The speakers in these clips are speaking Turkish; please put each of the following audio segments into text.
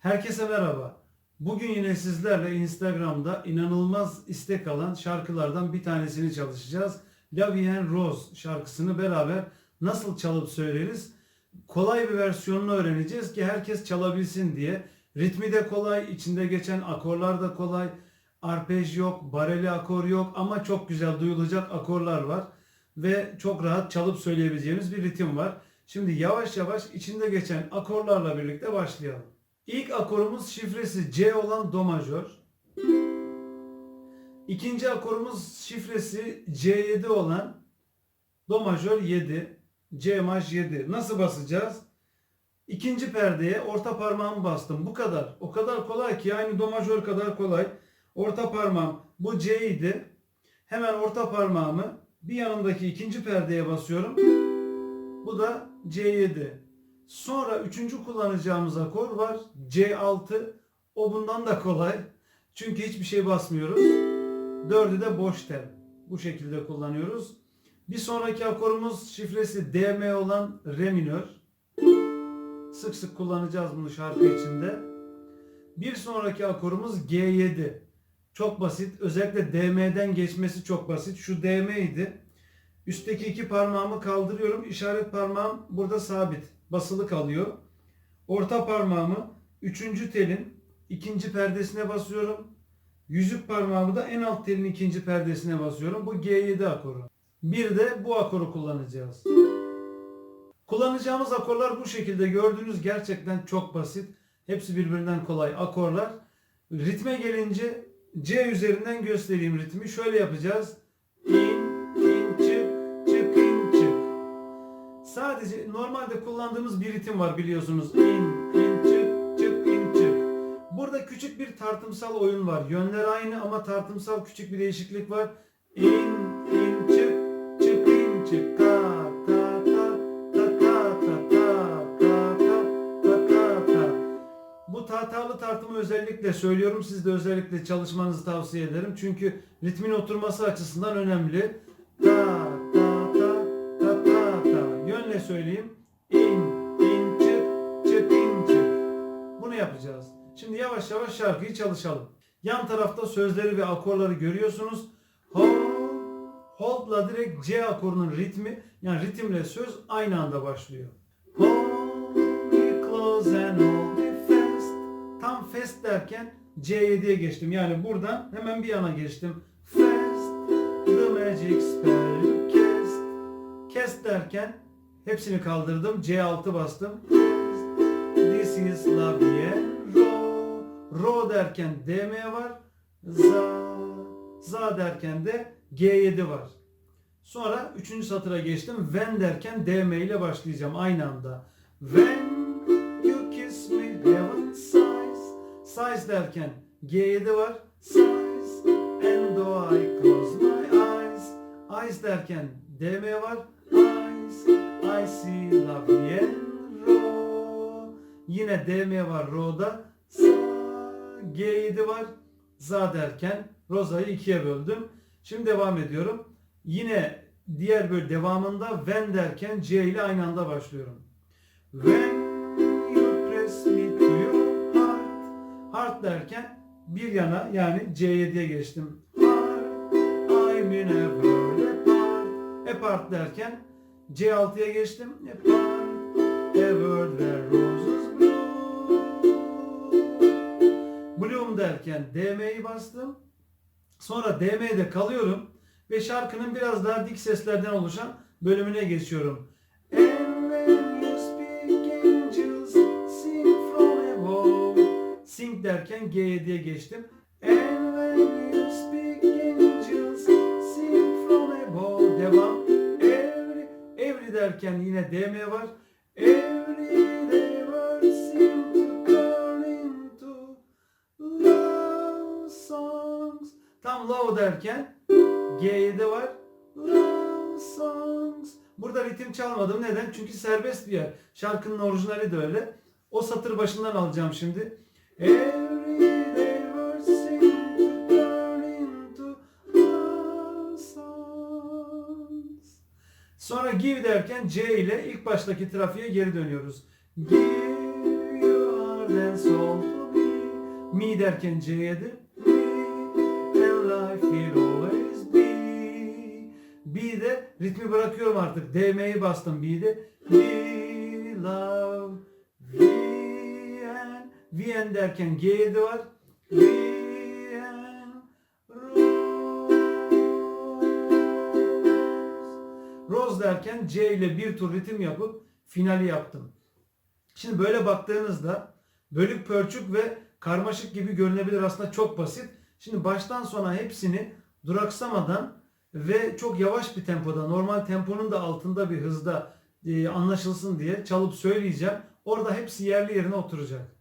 Herkese merhaba. Bugün yine sizlerle Instagram'da inanılmaz istek alan şarkılardan bir tanesini çalışacağız. La Vie Rose şarkısını beraber nasıl çalıp söyleriz? Kolay bir versiyonunu öğreneceğiz ki herkes çalabilsin diye. Ritmi de kolay, içinde geçen akorlar da kolay. Arpej yok, bareli akor yok ama çok güzel duyulacak akorlar var. Ve çok rahat çalıp söyleyebileceğimiz bir ritim var. Şimdi yavaş yavaş içinde geçen akorlarla birlikte başlayalım. İlk akorumuz şifresi C olan Do majör. İkinci akorumuz şifresi C7 olan Do majör 7, C maj 7. Nasıl basacağız? İkinci perdeye orta parmağımı bastım. Bu kadar. O kadar kolay ki aynı do majör kadar kolay. Orta parmağım bu C idi. Hemen orta parmağımı bir yanındaki ikinci perdeye basıyorum. Bu da C7. Sonra üçüncü kullanacağımız akor var. C6. O bundan da kolay. Çünkü hiçbir şey basmıyoruz. Dördü de boş tel. Bu şekilde kullanıyoruz. Bir sonraki akorumuz şifresi DM olan Re minör. Sık sık kullanacağız bunu şarkı içinde. Bir sonraki akorumuz G7. Çok basit. Özellikle DM'den geçmesi çok basit. Şu DM idi. Üstteki iki parmağımı kaldırıyorum. İşaret parmağım burada sabit. Basılı kalıyor. Orta parmağımı üçüncü telin ikinci perdesine basıyorum. Yüzük parmağımı da en alt telin ikinci perdesine basıyorum. Bu G7 akoru. Bir de bu akoru kullanacağız. Kullanacağımız akorlar bu şekilde. Gördüğünüz gerçekten çok basit. Hepsi birbirinden kolay akorlar. Ritme gelince C üzerinden göstereyim ritmi. Şöyle yapacağız. Sadece normalde kullandığımız bir ritim var biliyorsunuz. İn, in, çık, çık, in, çık. Burada küçük bir tartımsal oyun var. Yönler aynı ama tartımsal küçük bir değişiklik var. İn, in, çık, çık, in, çık. Ta, ta, ta, ta, ta, ta, ta, ta, ta, ta, ta. Bu tahtalı tartımı özellikle söylüyorum. Siz de özellikle çalışmanızı tavsiye ederim. Çünkü ritmin oturması açısından önemli. Ta, söyleyeyim. İn, in, çık, çık, in, çık. Bunu yapacağız. Şimdi yavaş yavaş şarkıyı çalışalım. Yan tarafta sözleri ve akorları görüyorsunuz. Hold, hold'la direkt C akorunun ritmi yani ritimle söz aynı anda başlıyor. Hold me close and hold me fast. Tam fast derken C7'ye geçtim. Yani buradan hemen bir yana geçtim. Fast, the magic spell you cast. Cast derken hepsini kaldırdım. C6 bastım. This is love yeah. Ro. Ro derken DM var. Za. Za derken de G7 var. Sonra üçüncü satıra geçtim. When derken DM ile başlayacağım aynı anda. When you kiss me heaven sighs. Sighs derken G7 var. Sighs and though I close my eyes. Eyes derken DM var. I see love and ro. Yine DM var ro'da. Sa, G7 var. Za derken Roza'yı ikiye böldüm. Şimdi devam ediyorum. Yine diğer böyle devamında when derken C ile aynı anda başlıyorum. When you press me to your heart. Heart derken bir yana yani C7'ye geçtim. Heart, I'm in a world apart. Apart derken C6'ya geçtim. World where roses bloom. Bloom derken DM'yi bastım. Sonra DM'de kalıyorum ve şarkının biraz daha dik seslerden oluşan bölümüne geçiyorum. Sing derken G7'ye geçtim. Derken yine DM var. Tam love derken G7 var. Love songs. Burada ritim çalmadım. Neden? Çünkü serbest bir yer. Şarkının orijinali de öyle. O satır başından alacağım şimdi. Every Sonra give derken C ile ilk baştaki trafiğe geri dönüyoruz. Give heart and soul to be. Mi derken C'ye de me and life will always be. B'de ritmi bırakıyorum artık. DM'yi bastım B'de. We love VN. VN derken G'ye de var. VN Rose derken C ile bir tur ritim yapıp finali yaptım. Şimdi böyle baktığınızda bölük pörçük ve karmaşık gibi görünebilir aslında çok basit. Şimdi baştan sona hepsini duraksamadan ve çok yavaş bir tempoda normal temponun da altında bir hızda e, anlaşılsın diye çalıp söyleyeceğim. Orada hepsi yerli yerine oturacak.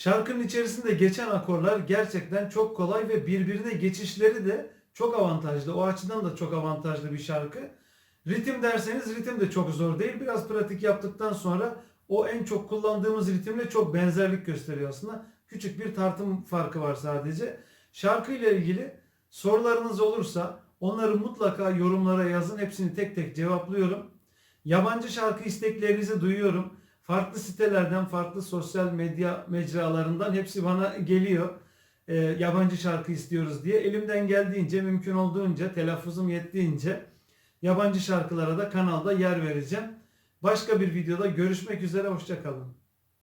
Şarkının içerisinde geçen akorlar gerçekten çok kolay ve birbirine geçişleri de çok avantajlı. O açıdan da çok avantajlı bir şarkı. Ritim derseniz ritim de çok zor değil. Biraz pratik yaptıktan sonra o en çok kullandığımız ritimle çok benzerlik gösteriyor aslında. Küçük bir tartım farkı var sadece. Şarkı ile ilgili sorularınız olursa onları mutlaka yorumlara yazın. Hepsini tek tek cevaplıyorum. Yabancı şarkı isteklerinizi duyuyorum. Farklı sitelerden, farklı sosyal medya mecralarından hepsi bana geliyor. Ee, yabancı şarkı istiyoruz diye. Elimden geldiğince, mümkün olduğunca, telaffuzum yettiğince yabancı şarkılara da kanalda yer vereceğim. Başka bir videoda görüşmek üzere, hoşçakalın.